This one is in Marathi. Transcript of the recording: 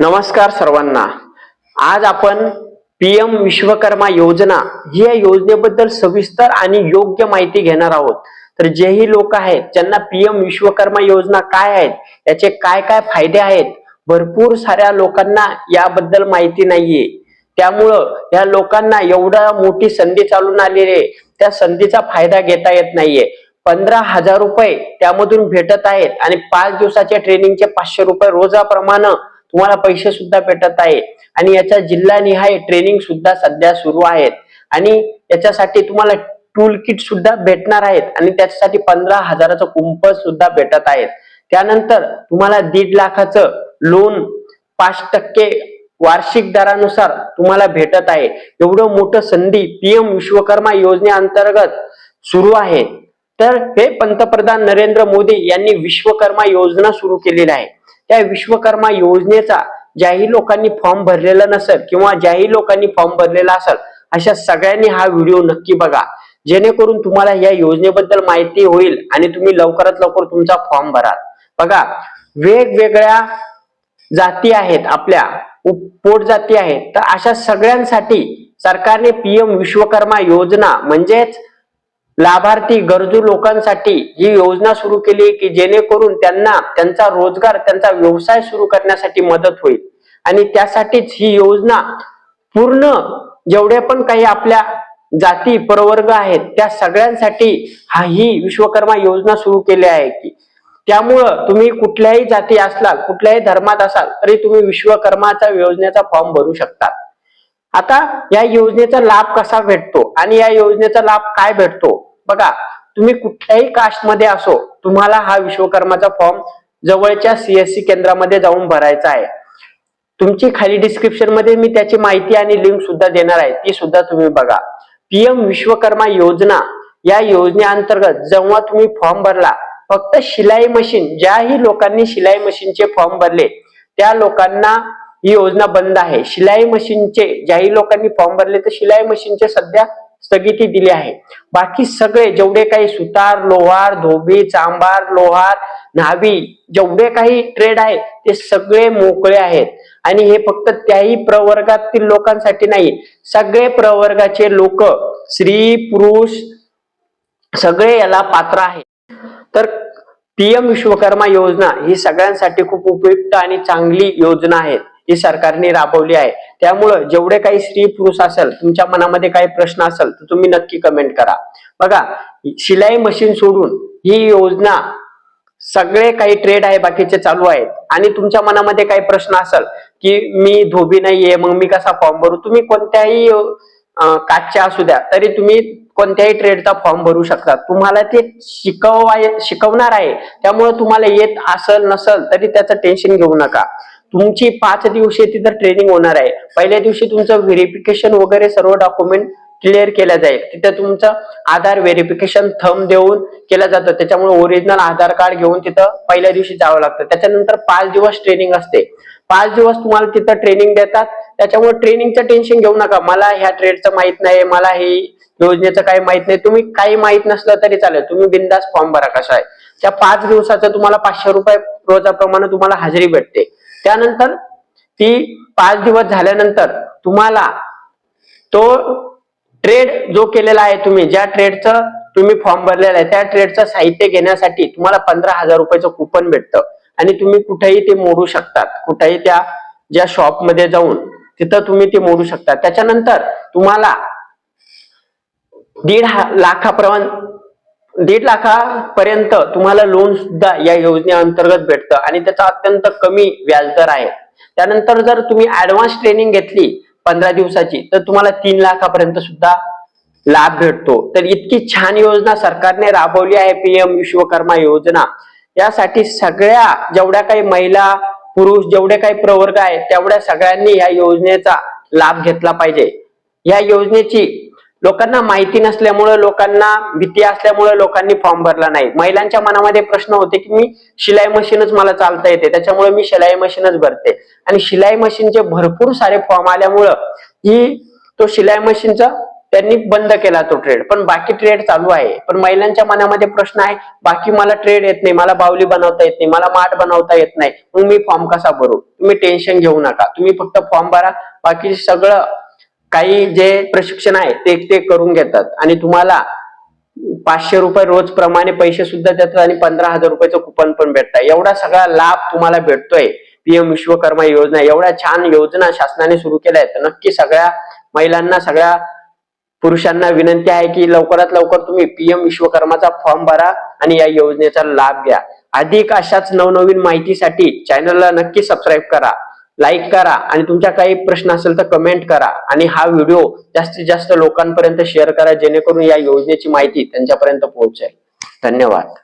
नमस्कार सर्वांना. आज आपण पीएम विश्वकर्मा योजना या योजनेबद्दल सविस्तर आणि योग्य माहिती घेणार आहोत. तर जेही लोक आहेत ज्यांना पीएम विश्वकर्मा योजना काय आहेत याचे काय काय फायदे आहेत भरपूर साऱ्या लोकांना याबद्दल माहिती नाहीये. त्यामुळं या लोकांना एवढा मोठी संधी चालून आलेली आहे. त्या संधीचा फायदा घेता येत नाहीये. पंधरा हजार रुपये त्यामधून भेटत आहेत आणि पाच दिवसाच्या ट्रेनिंगचे पाचशे रुपये रोजाप्रमाणे तुम्हाला पैसे सुद्धा भेटत आहे. आणि याच्या जिल्हानिहाय ट्रेनिंग सुद्धा सध्या सुरू आहेत. आणि याच्यासाठी तुम्हाला टूल किट सुद्धा भेटणार आहेत. आणि त्याच्यासाठी पंधरा हजाराचं कुंपण सुद्धा भेटत आहेत. त्यानंतर तुम्हाला दीड लाखाचं लोन पाच टक्के वार्षिक दरानुसार तुम्हाला भेटत आहे. एवढं मोठं संधी पीएम विश्वकर्मा योजनेअंतर्गत सुरू आहे. तर हे पंतप्रधान नरेंद्र मोदी यांनी विश्वकर्मा योजना सुरू केलेली आहे. त्या विश्वकर्मा योजनेचा ज्याही लोकांनी फॉर्म भरलेला नसेल किंवा ज्याही लोकांनी फॉर्म भरलेला असेल अशा सगळ्यांनी हा व्हिडिओ नक्की बघा. जेणेकरून तुम्हाला या योजनेबद्दल माहिती होईल आणि तुम्ही लवकरात लवकर तुमचा फॉर्म भराल. बघा वेगवेगळ्या जाती आहेत आपल्या उप- पोट जाती आहेत. तर अशा सगळ्यांसाठी सरकारने पीएम विश्वकर्मा योजना म्हणजेच लाभार्थी गरजू लोकांसाठी ही योजना सुरू केली आहे की जेणेकरून त्यांना त्यांचा रोजगार त्यांचा व्यवसाय सुरू करण्यासाठी मदत होईल. आणि त्यासाठीच ही योजना पूर्ण जेवढे पण काही आपल्या जाती प्रवर्ग आहेत त्या सगळ्यांसाठी हा ही विश्वकर्मा योजना सुरू केली आहे की त्यामुळं तुम्ही कुठल्याही जाती असला कुठल्याही धर्मात असाल तरी तुम्ही विश्वकर्माचा योजनेचा फॉर्म भरू शकता. आता या योजनेचा लाभ कसा भेटतो आणि या योजनेचा लाभ काय भेटतो? बघा तुम्ही कुठल्याही कास्टमध्ये असो तुम्हाला हा विश्वकर्माचा फॉर्म जवळच्या सीएससी केंद्रामध्ये जाऊन भरायचा आहे. तुमची खाली डिस्क्रिप्शनमध्ये मी त्याची माहिती आणि लिंक सुद्धा देणार आहे ती सुद्धा तुम्ही बघा. पीएम विश्वकर्मा योजना या योजनेअंतर्गत जेव्हा तुम्ही फॉर्म भरला फक्त शिलाई मशीन ज्याही लोकांनी शिलाई मशीनचे फॉर्म भरले त्या लोकांना ही योजना बंद आहे. शिलाई मशीनचे ज्याही लोकांनी फॉर्म भरले तर शिलाई मशीनचे सध्या स्थगिती दिली आहे. बाकी सगळे जेवढे काही सुतार लोहार धोबी चांबार लोहार न्हावी जेवढे काही ट्रेड आहेत ते सगळे मोकळे आहेत. आणि हे फक्त त्याही प्रवर्गातील लोकांसाठी नाही सगळे प्रवर्गाचे लोक स्त्री पुरुष सगळे याला पात्र आहे तर पीएम विश्वकर्मा योजना ही सगळ्यांसाठी खूप उपयुक्त आणि चांगली योजना आहे. ही सरकारने राबवली आहे. त्यामुळं जेवढे काही स्त्री पुरुष असेल तुमच्या मनामध्ये काही प्रश्न असेल तर तुम्ही नक्की कमेंट करा. बघा शिलाई मशीन सोडून ही योजना सगळे काही ट्रेड आहे बाकीचे चालू आहेत. आणि तुमच्या मनामध्ये काही प्रश्न असेल की मी धोबी नाहीये मग मी कसा फॉर्म भरू? तुम्ही कोणत्याही काचच्या असू द्या तरी तुम्ही कोणत्याही ट्रेडचा फॉर्म भरू शकता. तुम्हाला ते शिकवाय शिकवणार आहे. त्यामुळे तुम्हाला येत असल नसल तरी त्याचं टेन्शन घेऊ नका. तुमची पाच दिवशी तिथं ट्रेनिंग होणार आहे. पहिल्या दिवशी तुमचं व्हेरिफिकेशन वगैरे सर्व डॉक्युमेंट क्लिअर केल्या जाईल. तिथे तुमचं आधार व्हेरिफिकेशन थंब देऊन केलं जातं. त्याच्यामुळे ओरिजिनल आधार कार्ड घेऊन तिथं पहिल्या दिवशी जावं लागतं. त्याच्यानंतर पाच दिवस ट्रेनिंग असते. पाच दिवस तुम्हाला तिथं ट्रेनिंग देतात. त्याच्यामुळे ट्रेनिंगचं टेन्शन घेऊ नका. मला ह्या ट्रेडचं माहीत नाही मला हे योजनेचं काही माहीत नाही. तुम्ही काही माहीत नसलं तरी चालेल. तुम्ही बिंदास फॉर्म भरा कसा आहे. त्या पाच दिवसाचं तुम्हाला पाचशे रुपये रोजाप्रमाणे तुम्हाला हजेरी भेटते. त्यानंतर ती पाच दिवस झाल्यानंतर तुम्हाला तो ट्रेड जो केलेला आहे तुम्ही ज्या ट्रेडचं तुम्ही फॉर्म भरलेला आहे त्या ट्रेडचं साहित्य घेण्यासाठी तुम्हाला पंधरा हजार रुपयाचं कुपन भेटतं. आणि तुम्ही कुठेही ते मोडू शकतात. कुठेही त्या ज्या शॉपमध्ये जाऊन तिथं तुम्ही ते मोडू शकता. त्याच्यानंतर तुम्हाला दीड लाखापर्यंत दीड लाखापर्यंत तुम्हाला लोन सुद्धा या योजनेअंतर्गत भेटतं आणि त्याचा अत्यंत कमी व्याजदर आहे. त्यानंतर जर तुम्ही ऍडव्हान्स ट्रेनिंग घेतली पंधरा दिवसाची तर तुम्हाला तीन लाखापर्यंत सुद्धा लाभ भेटतो. तर इतकी छान योजना सरकारने राबवली आहे पीएम विश्वकर्मा योजना. यासाठी सगळ्या जेवढ्या काही महिला पुरुष जेवढे काही प्रवर्ग आहेत तेवढ्या सगळ्यांनी या योजनेचा लाभ घेतला पाहिजे. या योजनेची लोकांना माहिती नसल्यामुळे लोकांना भीती असल्यामुळे लोकांनी फॉर्म भरला नाही. महिलांच्या मनामध्ये प्रश्न होते की मी शिलाई मशीनच मला चालता येते त्याच्यामुळे मी शिलाई मशीनच भरते. आणि शिलाई मशीनचे भरपूर सारे फॉर्म आल्यामुळं ही तो शिलाई मशीनचा त्यांनी बंद केला तो ट्रेड पण बाकी ट्रेड चालू आहे. पण महिलांच्या मनामध्ये प्रश्न आहे बाकी मला ट्रेड येत नाही मला बावली बनवता येत नाही मला माठ बनवता येत नाही मग मी फॉर्म कसा भरू? तुम्ही टेन्शन घेऊ नका. तुम्ही फक्त फॉर्म भरा. बाकी सगळं काही जे प्रशिक्षण आहे ते ते करून घेतात. आणि तुम्हाला पाचशे रुपये रोज प्रमाणे पैसे सुद्धा देतात आणि पंधरा हजार रुपयाचं कुपन पण भेटतं. एवढा सगळा लाभ तुम्हाला भेटतोय पीएम विश्वकर्मा योजना. एवढ्या छान योजना शासनाने सुरू केल्या आहेत. नक्की सगळ्या महिलांना सगळ्या पुरुषांना विनंती आहे की लवकरात लवकर तुम्ही पीएम विश्वकर्माचा फॉर्म भरा आणि या योजनेचा लाभ घ्या. अधिक अशाच नवनवीन माहितीसाठी चॅनलला नक्की सबस्क्राईब करा लाईक करा आणि तुमच्या काही प्रश्न असेल तर कमेंट करा आणि हा व्हिडिओ जास्तीत जास्त लोकांपर्यंत शेअर करा जेणेकरून या योजनेची माहिती त्यांच्यापर्यंत पोहोचेल. धन्यवाद.